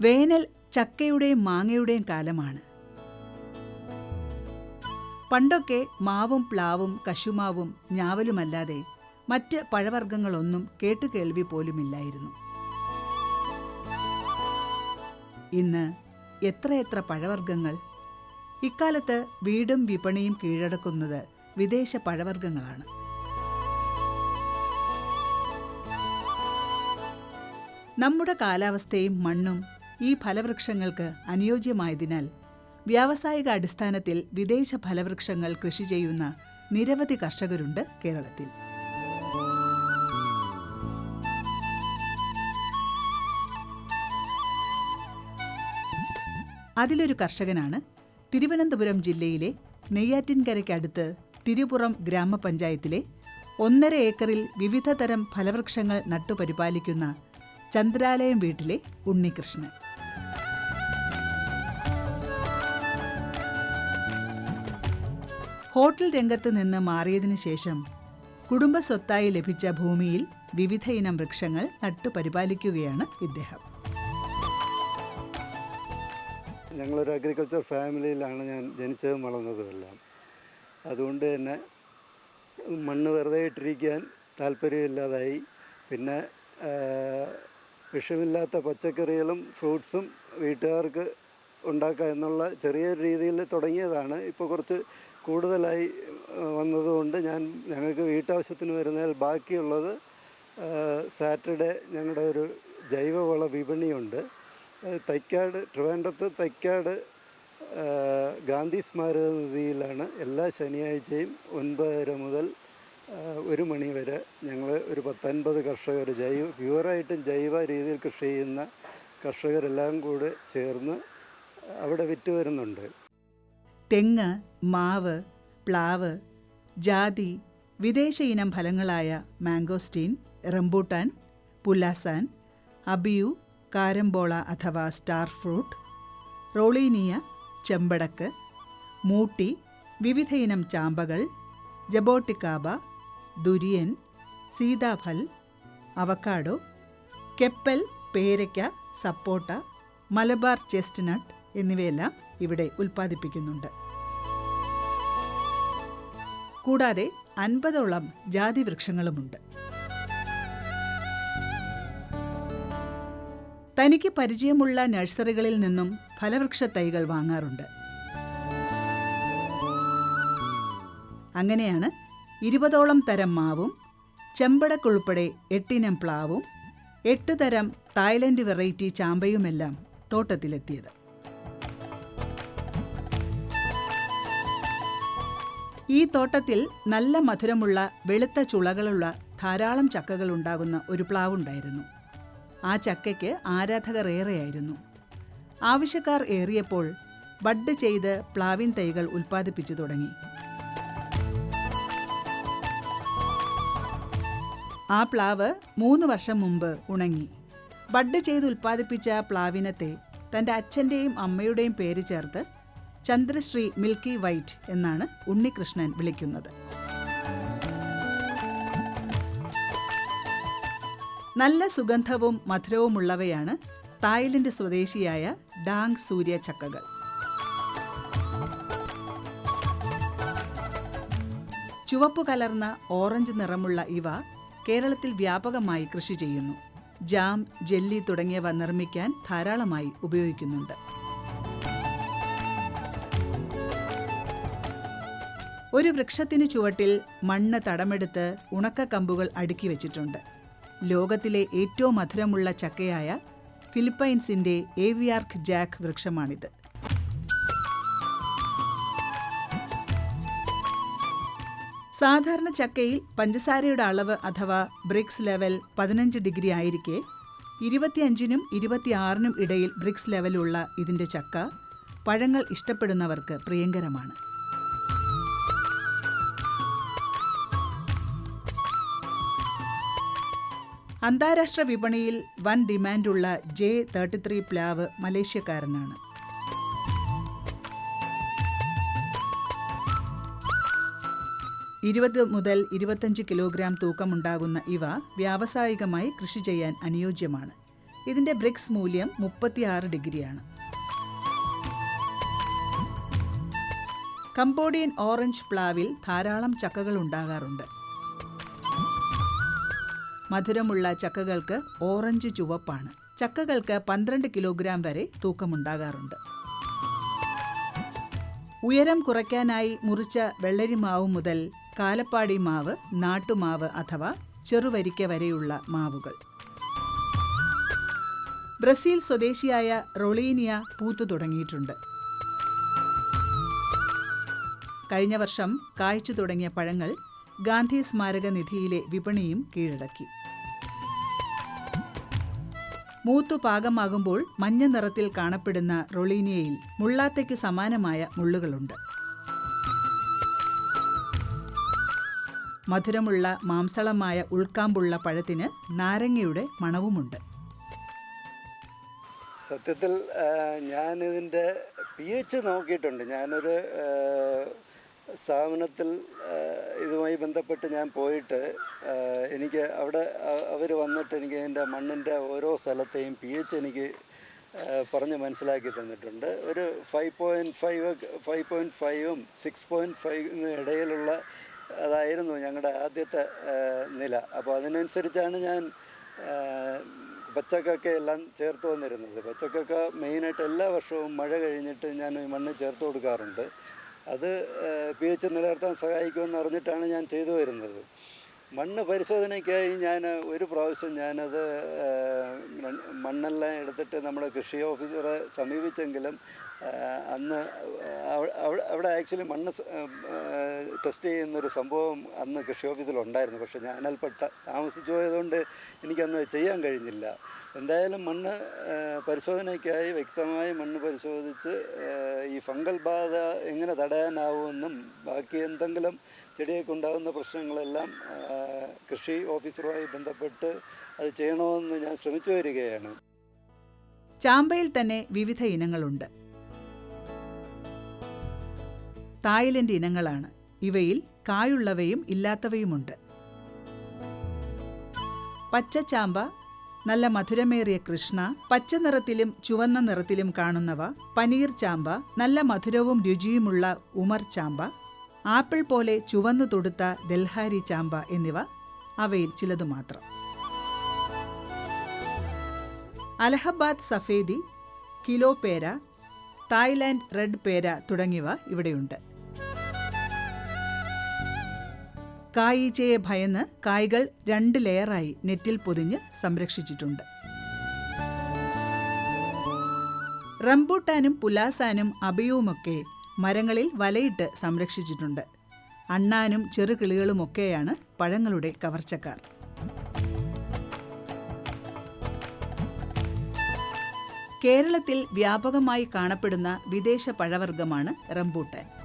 വേനൽ ചക്കയുടെയും മാങ്ങയുടെയും കാലമാണ്. പണ്ടൊക്കെ മാവും പ്ലാവും കശുമാവും ഞാവലുമല്ലാതെ മറ്റ് പഴവർഗങ്ങളൊന്നും കേട്ടുകേൾവി പോലുമില്ലായിരുന്നു. ഇന്ന് എത്രയെത്ര പഴവർഗങ്ങൾ? ഇക്കാലത്ത് വീടും വിപണിയും കീഴടക്കുന്നത് വിദേശ പഴവർഗങ്ങളാണ്. നമ്മുടെ കാലാവസ്ഥയും മണ്ണും ഈ ഫലവൃക്ഷങ്ങൾക്ക് അനുയോജ്യമായതിനാൽ വ്യാവസായിക അടിസ്ഥാനത്തിൽ വിദേശ ഫലവൃക്ഷങ്ങൾ കൃഷി ചെയ്യുന്ന നിരവധി കർഷകരുണ്ട് കേരളത്തിൽ. അതിലൊരു കർഷകനാണ് തിരുവനന്തപുരം ജില്ലയിലെ നെയ്യാറ്റിൻകരയ്ക്കടുത്ത് തിരുപുറം ഗ്രാമപഞ്ചായത്തിലെ ഒന്നര ഏക്കറിൽ വിവിധതരം ഫലവൃക്ഷങ്ങൾ നട്ടുപരിപാലിക്കുന്ന ചന്ദ്രാലയം വീട്ടിലെ ഉണ്ണികൃഷ്ണൻ. ഹോട്ടൽ രംഗത്ത് നിന്ന് മാറിയതിനു ശേഷം കുടുംബ സ്വത്തായി ലഭിച്ച ഭൂമിയിൽ വിവിധ ഇനം വൃക്ഷങ്ങൾ നട്ടുപരിപാലിക്കുകയാണ് ഇദ്ദേഹം. ഞങ്ങളൊരു അഗ്രികൾച്ചർ ഫാമിലിയിലാണ് ഞാൻ ജനിച്ചതും വളർന്നതുമെല്ലാം. അതുകൊണ്ട് തന്നെ മണ്ണ് വെറുതെ ഇട്ടിരിക്കാൻ താല്പര്യമില്ലാതായി. പിന്നെ വിഷമില്ലാത്ത പച്ചക്കറികളും ഫ്രൂട്ട്സും വീട്ടുകാർക്ക് ഉണ്ടാക്കുക എന്നുള്ള ചെറിയ രീതിയിൽ തുടങ്ങിയതാണ്. ഇപ്പോൾ കുറച്ച് കൂടുതലായി വന്നതുകൊണ്ട് ഞാൻ ഞങ്ങൾക്ക് വീട്ടാവശ്യത്തിന് വരുന്നതിൽ ബാക്കിയുള്ളത് സാറ്റർഡേ ഞങ്ങളുടെ ഒരു ജൈവവള വിപണിയുണ്ട്. തൈക്കാട് ട്രിവാൻഡ്രത്ത് തൈക്കാട് ഗാന്ധി സ്മാരക നിധിയിലാണ് എല്ലാ ശനിയാഴ്ചയും ഒൻപതര മുതൽ ഒരു മണി വരെ ഞങ്ങൾ ഒരു പത്തൊൻപത് കർഷകർ ജൈവ പ്യുവറായിട്ടും ജൈവ രീതിയിൽ കൃഷി ചെയ്യുന്ന കർഷകരെല്ലാം കൂടെ ചേർന്ന് അവിടെ വിറ്റ് വരുന്നുണ്ട്. തെങ്ങ് മാവ് പ്ലാവ് ജാതി വിദേശ ഇനം ഫലങ്ങളായ മാംഗോസ്റ്റീൻ റംബൂട്ടാൻ പുല്ലാസാൻ അബിയു കാരംബോള അഥവാ സ്റ്റാർ ഫ്രൂട്ട് റോളീനിയ ചെമ്പടക്ക് മൂട്ടി വിവിധ ഇനം ചാമ്പകൾ ജബോട്ടിക്കാബ ദുരിയൻ സീതാഫൽ അവക്കാഡോ കെപ്പൽ പേരയ്ക്ക സപ്പോട്ട മലബാർ ചെസ്റ്റ്നട്ട് എന്നിവയെല്ലാം ഇവിടെ ഉൽപ്പാദിപ്പിക്കുന്നുണ്ട്. കൂടാതെ അൻപതോളം ജാതി വൃക്ഷങ്ങളുമുണ്ട് തനിക്ക് പരിചയമുള്ള നഴ്സറികളിൽ നിന്നും ഫലവൃക്ഷ തൈകൾ വാങ്ങാറുണ്ട്. അങ്ങനെയാണ് ഇരുപതോളം തരം മാവും ചെമ്പടക്കുൾപ്പെടെ എട്ടിനം പ്ലാവും എട്ട് തരം തായ്ലൻഡ് വെറൈറ്റി ചാമ്പയുമെല്ലാം തോട്ടത്തിലെത്തിയത്. ഈ തോട്ടത്തിൽ നല്ല മധുരമുള്ള വെളുത്ത ചുളകളുള്ള ധാരാളം ചക്കകൾ ഉണ്ടാകുന്ന ഒരു പ്ലാവുണ്ടായിരുന്നു. ആ ചക്കയ്ക്ക് ആരാധകർ ഏറെയായിരുന്നു. ആവശ്യക്കാർ ഏറിയപ്പോൾ ബഡ് ചെയ്ത് പ്ലാവിൻ തൈകൾ ഉൽപ്പാദിപ്പിച്ചു തുടങ്ങി. ആ പ്ലാവ് മൂന്ന് വർഷം മുമ്പ് ഉണങ്ങി. ബഡ് ചെയ്ത് ഉൽപ്പാദിപ്പിച്ച പ്ലാവിനത്തെ തന്റെ അച്ഛന്റെയും അമ്മയുടെയും പേര് ചേർത്ത് ചന്ദ്രശ്രീ മിൽക്കി വൈറ്റ് എന്നാണ് ഉണ്ണികൃഷ്ണൻ വിളിക്കുന്നത്. നല്ല സുഗന്ധവും മധുരവുമുള്ളവയാണ് തായ്ലൻഡ് സ്വദേശിയായ ഡാങ് സൂര്യ ചക്കകൾ ചുവപ്പ് കലർന്ന ഓറഞ്ച് നിറമുള്ള ഇവ കേരളത്തിൽ വ്യാപകമായി കൃഷി ചെയ്യുന്നു. ജാം ജെല്ലി തുടങ്ങിയവ നിർമ്മിക്കാൻ ധാരാളമായി ഉപയോഗിക്കുന്നുണ്ട്. ഒരു വൃക്ഷത്തിനു ചുവട്ടിൽ മണ്ണ് തടമെടുത്ത് ഉണക്കക്കമ്പുകൾ അടുക്കി വെച്ചിട്ടുണ്ട്. ലോകത്തിലെ ഏറ്റവും മധുരമുള്ള ചക്കയായ ഫിലിപ്പൈൻസിന്റെ ഏവിയാർക്ക് ജാക്ക് വൃക്ഷമാണിത്. സാധാരണ ചക്കയിൽ പഞ്ചസാരയുടെ അളവ് അഥവാ ബ്രിക്സ് ലെവൽ പതിനഞ്ച് ഡിഗ്രി ആയിരിക്കെ ഇരുപത്തിയഞ്ചിനും ഇരുപത്തിയാറിനും ഇടയിൽ ബ്രിക്സ് ലെവലുള്ള ഇതിന്റെ ചക്ക പഴങ്ങൾ ഇഷ്ടപ്പെടുന്നവർക്ക് പ്രിയങ്കരമാണ്. അന്താരാഷ്ട്ര വിപണിയിൽ വൻ ഡിമാൻഡുള്ള ജെ തേർട്ടി ത്രീ പ്ലാവ് മലേഷ്യക്കാരനാണ്. ഇരുപത് മുതൽ ഇരുപത്തഞ്ച് കിലോഗ്രാം തൂക്കമുണ്ടാകുന്ന ഇവ വ്യാവസായികമായി കൃഷി ചെയ്യാൻ അനുയോജ്യമാണ്. ഇതിന്റെ ബ്രിക്സ് മൂല്യം മുപ്പത്തിയാറ് ഡിഗ്രിയാണ്. കംബോഡിയൻ ഓറഞ്ച് പ്ലാവിൽ ധാരാളം ചക്കകൾ ഉണ്ടാകാറുണ്ട്. മധുരമുള്ള ചക്കകൾക്ക് ഓറഞ്ച് ചുവപ്പാണ്. ചക്കകൾക്ക് പന്ത്രണ്ട് കിലോഗ്രാം വരെ തൂക്കമുണ്ടാകാറുണ്ട്. ഉയരം കുറയ്ക്കാനായി മുറിച്ച വെള്ളരിമാവ് മുതൽ കാലപ്പാടി മാവ് നാട്ടുമാവ് അഥവാ ചെറുവരിക്ക വരെയുള്ള മാവുകൾ. ബ്രസീൽ സ്വദേശിയായ റൊളീനിയ പൂത്തു തുടങ്ങിയിട്ടുണ്ട്. കഴിഞ്ഞ വർഷം കായ്ച്ചു തുടങ്ങിയ പഴങ്ങൾ ഗാന്ധി സ്മാരക നിധിയിലെ വിപണിയും കീഴടക്കി. മൂത്തു പാകമാകുമ്പോൾ മഞ്ഞ നിറത്തിൽ കാണപ്പെടുന്ന റൊളീനിയയിൽ മുള്ളാത്തയ്ക്ക് സമാനമായ മുള്ളുകളുണ്ട്. മധുരമുള്ള മാംസളമായ ഉൾക്കാമ്പുള്ള പഴത്തിന് നാരങ്ങയുടെ മണവുമുണ്ട്. സത്യത്തിൽ ഞാനിതിന്റെ പി എച്ച് നോക്കിയിട്ടുണ്ട്. ഞാനൊരു സ്ഥാപനത്തിൽ ഇതുമായി ബന്ധപ്പെട്ട് ഞാൻ പോയിട്ട് എനിക്ക് അവിടെ അവർ വന്നിട്ട് എനിക്ക് എന്റെ മണ്ണിന്റെ ഓരോ സ്ഥലത്തെയും പി എച്ച് എനിക്ക് പറഞ്ഞ് മനസ്സിലാക്കി തന്നിട്ടുണ്ട്. ഒരു five point five five point ഫൈവും സിക്സ് പോയിന്റ് ഫൈവിന് ഇടയിലുള്ള അതായിരുന്നു ഞങ്ങളുടെ ആദ്യത്തെ നില. അപ്പോൾ അതിനനുസരിച്ചാണ് ഞാൻ പച്ചക്കൊക്കെ എല്ലാം ചേർത്ത് വന്നിരുന്നത്. പച്ചക്കൊക്കെ മെയിനായിട്ട് എല്ലാ വർഷവും മഴ കഴിഞ്ഞിട്ട് ഞാൻ മണ്ണ് ചേർത്ത് കൊടുക്കാറുണ്ട്. അത് പി എച്ച് നിലനിർത്താൻ സഹായിക്കുമെന്ന് അറിഞ്ഞിട്ടാണ് ഞാൻ ചെയ്തു വരുന്നത്. മണ്ണ് പരിശോധനയ്ക്കായി ഞാൻ ഒരു പ്രാവശ്യം ഞാനത് മണ്ണെല്ലാം എടുത്തിട്ട് നമ്മുടെ കൃഷി ഓഫീസറെ സമീപിച്ചെങ്കിലും അന്ന് അവ- അവ- അവിടെ ആക്ച്വലി മണ്ണ് ടെസ്റ്റ് ചെയ്യുന്നൊരു സംഭവം അന്ന് കൃഷി ഓഫീസിൽ ഉണ്ടായിരുന്നു പക്ഷേ ഞാൻ അല്പം താമസിച്ചു പോയതുകൊണ്ട് എനിക്കന്ന് ചെയ്യാൻ കഴിഞ്ഞില്ല. എന്തായാലും മണ്ണ് പരിശോധനയ്ക്കായി വ്യക്തമായി മണ്ണ് പരിശോധിച്ച് ഈ ഫംഗൽ ബാധ എങ്ങനെ തടയാനാവുമെന്നും ബാക്കി എന്തെങ്കിലും ചെടിയൊക്കെ ഉണ്ടാകുന്ന പ്രശ്നങ്ങളെല്ലാം കൃഷി ഓഫീസറുമായി ബന്ധപ്പെട്ട് അത് ചെയ്യണമെന്ന് ഞാൻ ശ്രമിച്ചു വരികയാണ്. ചാമ്പയിൽ തന്നെ വിവിധ ഇനങ്ങളുണ്ട്. തായ്ലൻഡ് ഇനങ്ങളാണ്. ഇവയിൽ കായുള്ളവയും ഇല്ലാത്തവയുമുണ്ട്. പച്ചച്ചാമ്പ നല്ല മധുരമേറിയ കൃഷ്ണ പച്ച നിറത്തിലും ചുവന്ന നിറത്തിലും കാണുന്നവ പനീർ ചാമ്പ നല്ല മധുരവും രുചിയുമുള്ള ഉമർ ചാമ്പ ആപ്പിൾ പോലെ ചുവന്നു തൊടുത്ത ദൽഹാരി ചാമ്പ എന്നിവ അവയിൽ ചിലതു മാത്രം. അലഹബാദ് സഫേദി കിലോ പേര തായ്ലാൻഡ് റെഡ് പേര തുടങ്ങിയവ ഇവിടെയുണ്ട്. കായീച്ചയെ ഭയന്ന് കായ്കൾ രണ്ട് ലെയറായി നെറ്റിൽ പൊതിഞ്ഞ് സംരക്ഷിച്ചിട്ടുണ്ട്. റംബൂട്ടാനും പുലാസാനും അബിയുമൊക്കെ മരങ്ങളിൽ വലയിട്ട് സംരക്ഷിച്ചിട്ടുണ്ട്. അണ്ണാനും ചെറുകിളികളുമൊക്കെയാണ് പഴങ്ങളുടെ കവർച്ചക്കാർ. കേരളത്തിൽ വ്യാപകമായി കാണപ്പെടുന്ന വിദേശ പഴവർഗമാണ് റംബൂട്ടാൻ.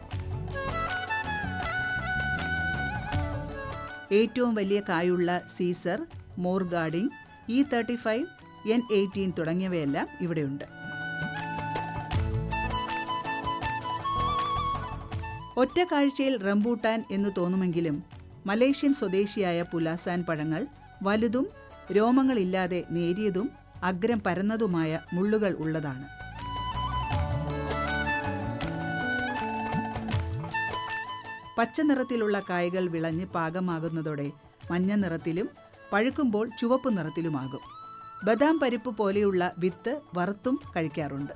ഏറ്റവും വലിയ കായുള്ള സീസർ മോർഗാർഡിംഗ് E thirty five N eighteen തുടങ്ങിയവയെല്ലാം ഇവിടെയുണ്ട്. ഒറ്റ കാഴ്ചയിൽ റംബൂട്ടാൻ എന്ന് തോന്നുമെങ്കിലും മലേഷ്യൻ സ്വദേശിയായ പുലാസാൻ പഴങ്ങൾ വലുതും രോമങ്ങളില്ലാതെ നേരിയതും അഗ്രം പരന്നതുമായ മുള്ളുകൾ ഉള്ളതാണ്. പച്ച നിറത്തിലുള്ള കായകൾ വിളഞ്ഞ് പാകമാകുന്നതോടെ മഞ്ഞ നിറത്തിലും പഴുക്കുമ്പോൾ ചുവപ്പ് നിറത്തിലുമാകും. ബദാം പരിപ്പ് പോലെയുള്ള വിത്ത് വറുത്തും കഴിക്കാറുണ്ട്.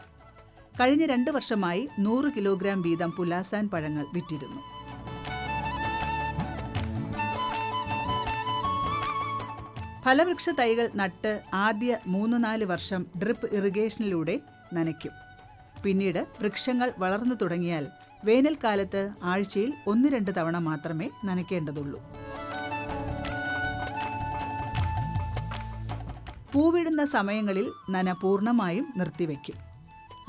കഴിഞ്ഞ രണ്ട് വർഷമായി നൂറ് കിലോഗ്രാം വീതം പുലാസാൻ പഴങ്ങൾ വിറ്റിരുന്നു. ഫലവൃക്ഷ തൈകൾ നട്ട് ആദ്യ മൂന്ന് നാല് വർഷം ഡ്രിപ്പ് ഇറിഗേഷനിലൂടെ നനയ്ക്കും. പിന്നീട് വൃക്ഷങ്ങൾ വളർന്നു തുടങ്ങിയാൽ വേനൽക്കാലത്ത് ആഴ്ചയിൽ ഒന്ന് രണ്ട് തവണ മാത്രമേ നനയ്ക്കേണ്ടതുള്ളൂ. പൂവിടുന്ന സമയങ്ങളിൽ നന പൂർണമായും നിർത്തിവെക്കും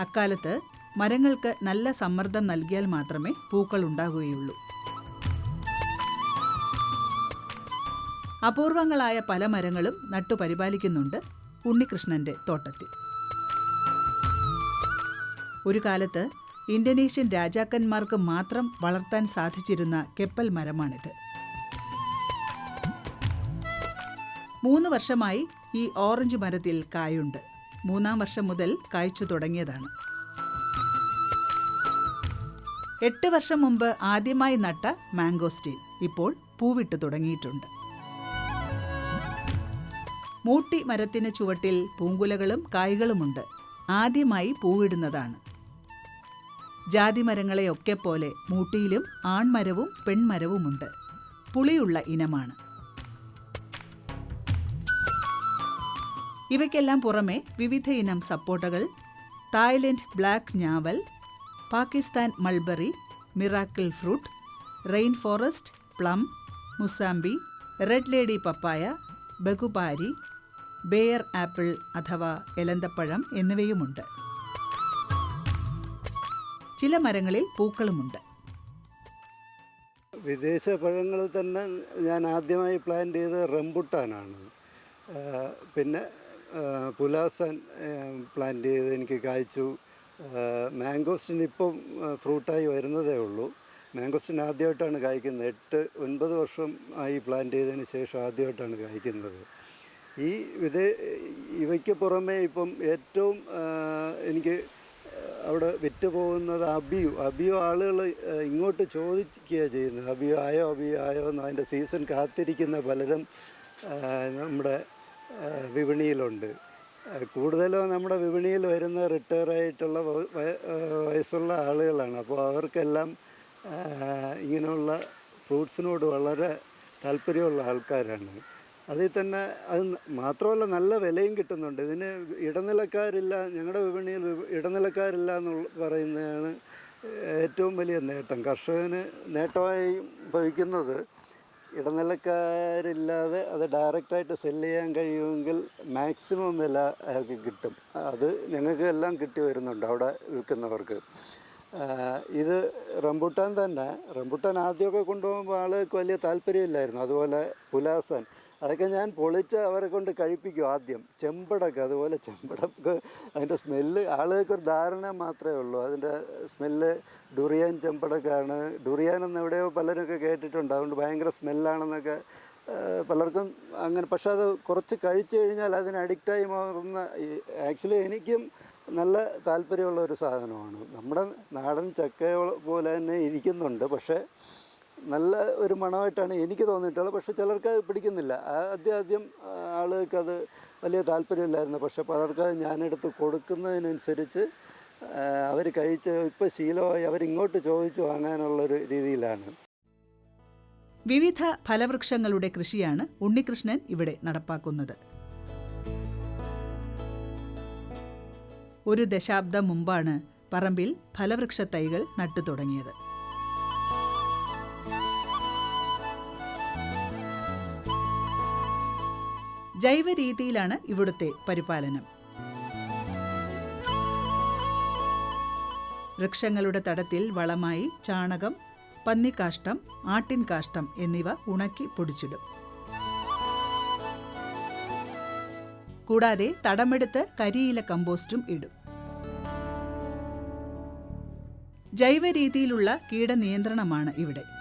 അക്കാലത്ത് മരങ്ങൾക്ക് നല്ല സമ്മർദ്ദം നൽകിയാൽ മാത്രമേ പൂക്കൾ ഉണ്ടാകുകയുള്ളൂ. അപൂർവങ്ങളായ പല മരങ്ങളും നട്ടുപരിപാലിക്കുന്നുണ്ട് ഉണ്ണികൃഷ്ണന്റെ തോട്ടത്തിൽ. ഒരു കാലത്ത് ഇന്തോനേഷ്യൻ രാജാക്കന്മാർക്ക് മാത്രം വളർത്താൻ സാധിച്ചിരുന്ന കെപ്പൽ മരമാണിത്. മൂന്ന് വർഷമായി ഈ ഓറഞ്ച് മരത്തിൽ കായുണ്ട്. മൂന്നാം വർഷം മുതൽ കായ്ച്ചു തുടങ്ങിയതാണ്. എട്ട് വർഷം മുമ്പ് ആദ്യമായി നട്ട മാംഗോസ്റ്റീൻ ഇപ്പോൾ പൂവിട്ട് തുടങ്ങിയിട്ടുണ്ട്. മൂട്ടി മരത്തിന് ചുവട്ടിൽ പൂങ്കുലകളും കായ്കളുമുണ്ട്. ആദ്യമായി പൂവിടുന്നതാണ്. ജാതിമരങ്ങളെയൊക്കെ പോലെ മൂട്ടിയിലും ആൺമരവും പെൺമരവുമുണ്ട്. പുളിയുള്ള ഇനമാണ്. ഇവയ്ക്കെല്ലാം പുറമെ വിവിധ ഇനം സപ്പോട്ടകൾ തായ്ലൻഡ് ബ്ലാക്ക് ഞാവൽ Pakistan mulberry miracle fruit rain forest plum mosambi red lady papaya ബഗുപാരി ber apple അഥവാ എലന്തപ്പഴം എന്നിവയുമുണ്ട്. ചില മരങ്ങളിൽ പൂക്കളുമുണ്ട്. വിദേശ പഴങ്ങളിൽ തന്നെ ഞാൻ ആദ്യമായി പ്ലാൻ ചെയ്ത റംബുട്ടാനാണ്. പിന്നെ പുലാസൻ പ്ലാൻ ചെയ്ത് എനിക്ക് കായ്ച്ചു. മാംഗോസ്റ്റിൻ ഇപ്പം ഫ്രൂട്ടായി വരുന്നതേ ഉള്ളൂ. മാംഗോസ്റ്റിൻ ആദ്യമായിട്ടാണ് കായ്ക്കുന്നത്. എട്ട് ഒൻപത് വർഷം ആയി പ്ലാൻ ചെയ്തതിന് ശേഷം ആദ്യമായിട്ടാണ് കായ്ക്കുന്നത്. ഈ വിദേ ഇവയ്ക്ക് പുറമേ ഇപ്പം ഏറ്റവും എനിക്ക് അവിടെ വിറ്റ് പോകുന്നത് അബിയു. അബിയു ആളുകൾ ഇങ്ങോട്ട് ചോദിക്കുക ചെയ്യുന്നത്. അബിയു ആയോ അബിയു ആയോ എന്ന് അതിന്റെ സീസൺ കാത്തിരിക്കുന്ന പലരും നമ്മുടെ വിപണിയിലുണ്ട്. കൂടുതലും നമ്മുടെ വിപണിയിൽ വരുന്ന ആ, വയസ്സുള്ള ആളുകളാണ്. അപ്പോൾ അവർക്കെല്ലാം ഇങ്ങനെയുള്ള ഫ്രൂട്ട്സിനോട് വളരെ താല്പര്യമുള്ള ആൾക്കാരാണ്. അതിൽ തന്നെ അത് മാത്രമല്ല നല്ല വിലയും കിട്ടുന്നുണ്ട്. ഇതിന് ഇടനിലക്കാരില്ല ഞങ്ങളുടെ വിപണിയിൽ ഇടനിലക്കാരില്ല എന്ന് പറയുന്നതാണ് ഏറ്റവും വലിയ നേട്ടം. കർഷകന് നേട്ടമായി ഭവിക്കുന്നത് ഇടനിലക്കാരില്ലാതെ അത് ഡയറക്റ്റായിട്ട് സെല്ല് ചെയ്യാൻ കഴിയുമെങ്കിൽ മാക്സിമം വില അയാൾക്ക് കിട്ടും. അത് ഞങ്ങൾക്ക് എല്ലാം കിട്ടി വരുന്നുണ്ട് അവിടെ വിൽക്കുന്നവർക്ക്. ഇത് റംബുട്ടാൻ തന്നെ. റംബുട്ടാൻ ആദ്യമൊക്കെ കൊണ്ടുപോകുമ്പോൾ ആൾക്ക് വലിയ താല്പര്യമില്ലായിരുന്നു. അതുപോലെ പുലാസൻ. അതൊക്കെ ഞാൻ പൊളിച്ച് അവരെ കൊണ്ട് കഴിപ്പിക്കും ആദ്യം. ചെമ്പടൊക്കെ അതുപോലെ ചെമ്പടക്ക്. അതിന്റെ സ്മെല്ല് ആളുകൾക്ക് ഒരു ധാരണ മാത്രമേ ഉള്ളൂ. അതിന്റെ സ്മെല്ല് ഡുറിയൻ ചെമ്പടൊക്കെയാണ്. ഡുറിയാൻ എന്ന് എവിടെയോ പലരൊക്കെ കേട്ടിട്ടുണ്ട്. അതുകൊണ്ട് ഭയങ്കര സ്മെല്ലാണെന്നൊക്കെ പലർക്കും അങ്ങനെ പക്ഷെ അത് കുറച്ച് കഴിച്ചു കഴിഞ്ഞാൽ അതിന് അഡിക്റ്റായി മാറുന്ന ആക്ച്വലി എനിക്കും നല്ല താല്പര്യമുള്ള ഒരു സാധനമാണ്. നമ്മുടെ നാടൻ ചക്ക പോലെ തന്നെ ഇരിക്കുന്നുണ്ട്. പക്ഷേ നല്ല ഒരു മണമായിട്ടാണ് എനിക്ക് തോന്നിയിട്ടുള്ളത്. പക്ഷേ ചിലർക്ക് അത് പിടിക്കുന്നില്ല. ആദ്യം ആദ്യം ആളുകൾക്ക് അത് വലിയ താല്പര്യമില്ലായിരുന്നു. പക്ഷേ പലർക്ക് ഞാനെടുത്ത് കൊടുക്കുന്നതിനനുസരിച്ച് അവർ കഴിച്ച് ഇപ്പോൾ ശീലമായി അവരിങ്ങോട്ട് ചോദിച്ച് വാങ്ങാനുള്ളൊരു രീതിയിലാണ്. വിവിധ ഫലവൃക്ഷങ്ങളുടെ കൃഷിയാണ് ഉണ്ണികൃഷ്ണൻ ഇവിടെ നടപ്പാക്കുന്നത്. ഒരു ദശാബ്ദം മുമ്പാണ് പറമ്പിൽ ഫലവൃക്ഷ തൈകൾ നട്ടു തുടങ്ങിയത് ജൈവ രീതിയിലാണ് ഇവിടുത്തെ പരിപാലനം. വൃക്ഷങ്ങളുടെ തടത്തിൽ വളമായി ചാണകം പന്നിക്കാഷ്ടം ആട്ടിൻ കാഷ്ടം എന്നിവ ഉണക്കി പൊടിച്ചിടും. കൂടാതെ തടമെടുത്ത് കരിയില കമ്പോസ്റ്റും ഇടും. ജൈവ രീതിയിലുള്ള കീടനിയന്ത്രണമാണ് ഇവിടെ.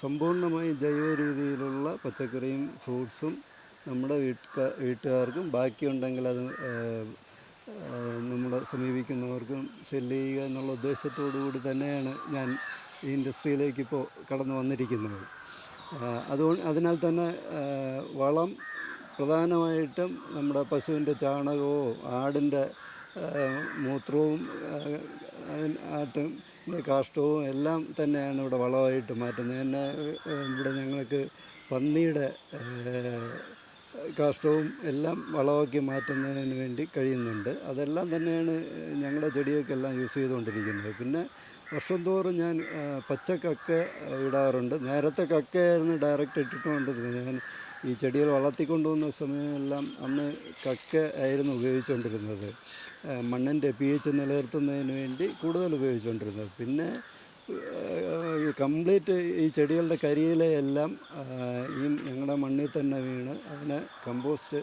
സമ്പൂർണമായും ജൈവ രീതിയിലുള്ള പച്ചക്കറിയും ഫ്രൂട്ട്സും നമ്മുടെ വീട്ടുകാ വീട്ടുകാർക്കും ബാക്കിയുണ്ടെങ്കിൽ അത് നമ്മളെ സമീപിക്കുന്നവർക്കും സെല്ല് ചെയ്യുക എന്നുള്ള ഉദ്ദേശത്തോടു കൂടി തന്നെയാണ് ഞാൻ ഈ ഇൻഡസ്ട്രിയിലേക്ക് ഇപ്പോൾ കടന്നു വന്നിരിക്കുന്നത്. അതുകൊണ്ട് അതിനാൽ തന്നെ വളം പ്രധാനമായിട്ടും നമ്മുടെ പശുവിന്റെ ചാണകവും ആടിന്റെ മൂത്രവും ആ, അതിന് ആട്ടിന്റെ കാഷ്ടവും എല്ലാം തന്നെയാണ് ഇവിടെ വളമായിട്ട് മാറ്റുന്നത്. എന്നെ ഇവിടെ ഞങ്ങൾക്ക് പന്നിയുടെ കാഷ്ടവും എല്ലാം വളമാക്കി മാറ്റുന്നതിന് വേണ്ടി കഴിയുന്നുണ്ട്. അതെല്ലാം തന്നെയാണ് ഞങ്ങളുടെ ചെടിയൊക്കെല്ലാം യൂസ് ചെയ്തുകൊണ്ടിരിക്കുന്നത്. പിന്നെ വർഷം തോറും ഞാൻ പച്ചക്കക്ക ഇടാറുണ്ട്. നേരത്തെ കക്കയായിരുന്നു ഡയറക്റ്റ് ഇട്ടിട്ടുകൊണ്ടിരുന്നത്. ഞാൻ ഈ ചെടികൾ വളർത്തിക്കൊണ്ടുവന്ന സമയമെല്ലാം അന്ന് കക്ക ആയിരുന്നു ഉപയോഗിച്ചുകൊണ്ടിരുന്നത്. മണ്ണിന്റെ പി എച്ച് നിലനിർത്തുന്നതിന് വേണ്ടി കൂടുതൽ ഉപയോഗിച്ചുകൊണ്ടിരുന്നത്. പിന്നെ ഈ കംപ്ലീറ്റ് ഈ ചെടികളുടെ കരിയിലെ എല്ലാം ഈ ഞങ്ങളുടെ മണ്ണിൽ തന്നെ വീണ് അതിനെ കമ്പോസ്റ്റ്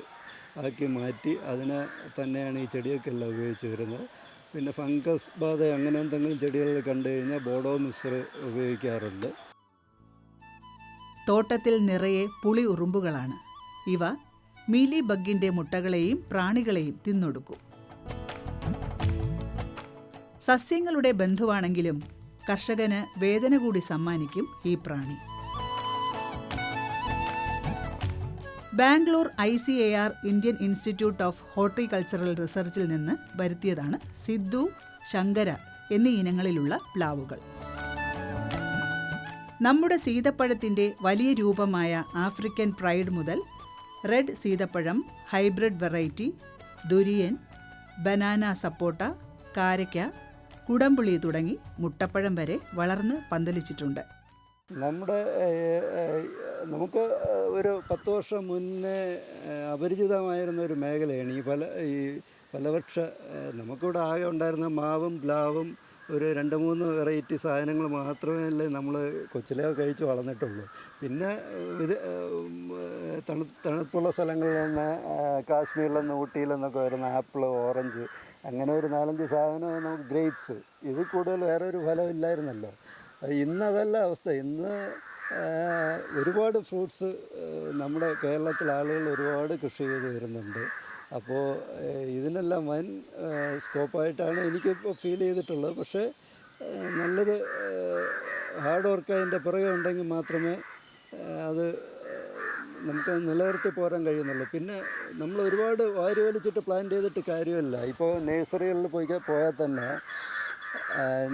ആക്കി മാറ്റി അതിനെ തന്നെയാണ് ഈ ചെടിയൊക്കെല്ലാം ഉപയോഗിച്ച് വരുന്നത്. പിന്നെ ഫംഗസ് ബാധ അങ്ങനെ എന്തെങ്കിലും ചെടികളിൽ കണ്ടു കഴിഞ്ഞാൽ ബോഡോ മിക്സർ ഉപയോഗിക്കാറുണ്ട്. തോട്ടത്തിൽ നിറയെ പുളി ഉറുമ്പുകളാണ്. ഇവ മീലി ബഗ്ഗിന്റെ മുട്ടകളെയും പ്രാണികളെയും തിന്നൊടുക്കും. സസ്യങ്ങളുടെ ബന്ധുവാണെങ്കിലും കർഷകന് വേദന കൂടി സമ്മാനിക്കും ഈ പ്രാണി. Bangalore I C A R Indian Institute of horticultural റിസർച്ചിൽ നിന്ന് വരുത്തിയതാണ് സിദ്ധു ശങ്കര എന്നീ ഇനങ്ങളിലുള്ള പ്ലാവുകൾ. നമ്മുടെ സീതപ്പഴത്തിന്റെ വലിയ രൂപമായ ആഫ്രിക്കൻ പ്രൈഡ് മുതൽ red സീതപ്പഴം hybrid variety durian banana sapota കാരയ്ക്ക കുടംപുളി തുടങ്ങി മുട്ടപ്പഴം വരെ വളർന്ന് പന്തലിച്ചിട്ടുണ്ട്. നമ്മുടെ നമുക്ക് ഒരു പത്ത് വർഷം മുന്നേ അപരിചിതമായിരുന്ന ഒരു മേഖലയാണ് ഈ പല ഈ ഫലവൃക്ഷ. നമുക്കിവിടെ ആകെ ഉണ്ടായിരുന്ന മാവും പ്ലാവും ഒരു രണ്ട് മൂന്ന് വെറൈറ്റി സാധനങ്ങൾ മാത്രമേ നമ്മൾ കൊച്ചിലെ കഴിച്ച് വളർന്നിട്ടുള്ളൂ. പിന്നെ ഇത് തണു തണുപ്പുള്ള സ്ഥലങ്ങളിൽ നിന്ന് കാശ്മീരിൽ നിന്ന് വരുന്ന ആപ്പിൾ ഓറഞ്ച് അങ്ങനെ ഒരു നാലഞ്ച് സാധനം നമുക്ക് ഗ്രേപ്സ് ഇത് കൂടുതൽ വേറെ ഒരു ഫലം ഇല്ലായിരുന്നല്ലോ. ഇന്നതല്ല അവസ്ഥ. ഇന്ന് ഒരുപാട് ഫ്രൂട്ട്സ് നമ്മുടെ കേരളത്തിലെ ആളുകൾ ഒരുപാട് കൃഷി ചെയ്ത് വരുന്നുണ്ട്. അപ്പോൾ ഇതിനെല്ലാം വൻ സ്കോപ്പായിട്ടാണ് എനിക്കിപ്പോൾ ഫീൽ ചെയ്തിട്ടുള്ളത്. പക്ഷേ നല്ലത് ഹാർഡ് വർക്ക് അതിന്റെ പുറകെ ഉണ്ടെങ്കിൽ മാത്രമേ അത് നമുക്ക് നിലനിർത്തി പോരാൻ കഴിയുന്നുള്ളൂ. പിന്നെ നമ്മൾ ഒരുപാട് വാരി വലിച്ചിട്ട് പ്ലാൻ ചെയ്തിട്ട് കാര്യമില്ല. ഇപ്പോൾ നഴ്സറികളിൽ പോയി പോയാൽ തന്നെ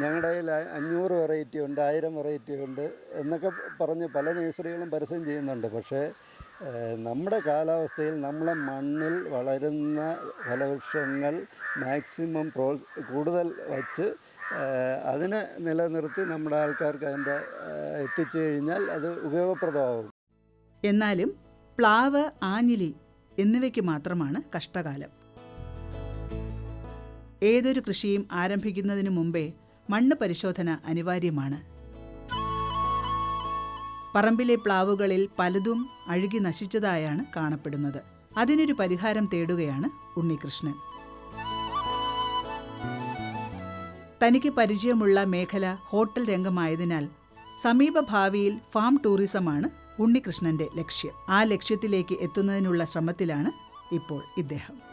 ഞങ്ങളുടെ കയ്യിൽ അഞ്ഞൂറ് വെറൈറ്റി ഉണ്ട് ആയിരം വെറൈറ്റി ഉണ്ട് എന്നൊക്കെ പറഞ്ഞ് പല നഴ്സറികളും പരസ്യം ചെയ്യുന്നുണ്ട്. പക്ഷേ നമ്മുടെ കാലാവസ്ഥയിൽ നമ്മളെ മണ്ണിൽ വളരുന്ന ഫലവൃക്ഷങ്ങൾ മാക്സിമം പ്രോ കൂടുതൽ വച്ച് അതിനെ നിലനിർത്തി നമ്മുടെ ആൾക്കാർക്ക് അതിന്റെ എത്തിച്ചു കഴിഞ്ഞാൽ അത് ഉപയോഗപ്രദമാകും. എന്നാലും പ്ലാവ് ആഞ്ഞിലി എന്നിവയ്ക്ക് മാത്രമാണ് കഷ്ടകാലം. ഏതൊരു കൃഷിയും ആരംഭിക്കുന്നതിന് മുമ്പേ മണ്ണ് പരിശോധന അനിവാര്യമാണ്. പറമ്പിലെ പ്ലാവുകളിൽ പലതും അഴുകി നശിച്ചതായാണ് കാണപ്പെടുന്നത്. അതിനൊരു പരിഹാരം തേടുകയാണ് ഉണ്ണികൃഷ്ണൻ. തനിക്ക് പരിചയമുള്ള മേഖല ഹോട്ടൽ രംഗമായതിനാൽ സമീപ ഭാവിയിൽ ഫാം ടൂറിസമാണ് ഉണ്ണികൃഷ്ണന്റെ ലക്ഷ്യം. ആ ലക്ഷ്യത്തിലേക്ക് എത്തുന്നതിനുള്ള ശ്രമത്തിലാണ് ഇപ്പോൾ ഇദ്ദേഹം.